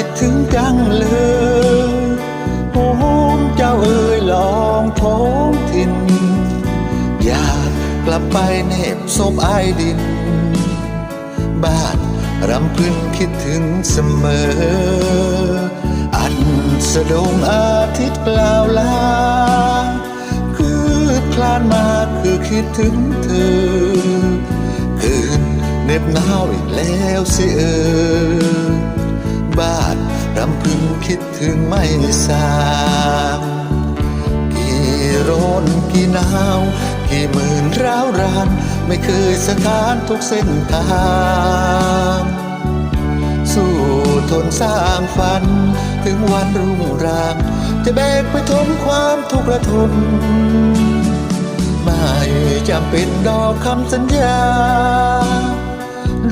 ิดถึงจังเลยโอ้มเจ้าเอ๋ยลองท้องถิ่น อยากกลับไปเนบศพอดิน บ้านรำพึงคิดถึงเสมอ อันสะดงอาทิตย์กล่าวลา คือคลานมาคือคิดถึงเธอ คืนเน็บหนาวอีกแล้วสิเออ บ้านรำพึงคิดถึงไม่สางกี่ร้อนกี่หนาว กี่หมื่นร้าวราน ไม่เคยสถานทุกเส้นทางสู้ทนสร้างฝัน ถึงวันรุ่งราง จะแบกไปทนความทุกข์ระทนไม่จำเป็นดอกคำสัญญา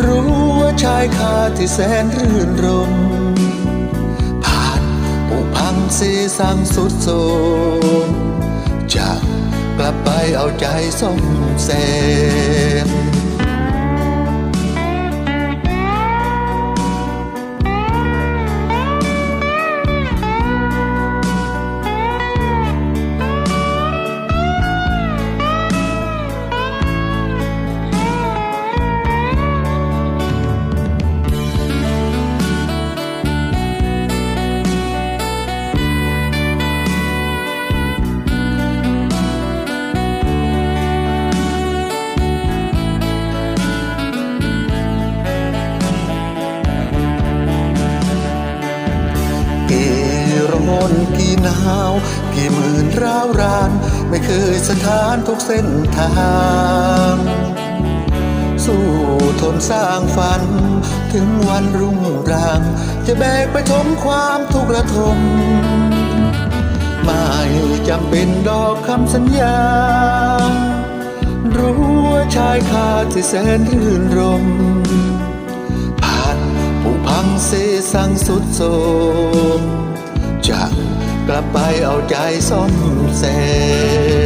รู้ว่าชายคาที่แสนรื่นรมผ่านผู้ พังเสสังสุดโทรมจะกลับไปเอาใจส่มเสม นกี่หนาว กี่หมื่นร้าวราน ไม่เคยสถานทุกเส้นทาง สู้ทนสร้างฝัน ถึงวันรุ่งราง จะแบกไปทมความทุกข์ระทมไม่จำเป็นดอกคำสัญญา รู้ว่าชายคาที่แสนรื่นรมผ่านผู้พังเสสังสุดโทม จะกลับไปเอาใจซ่อมแซม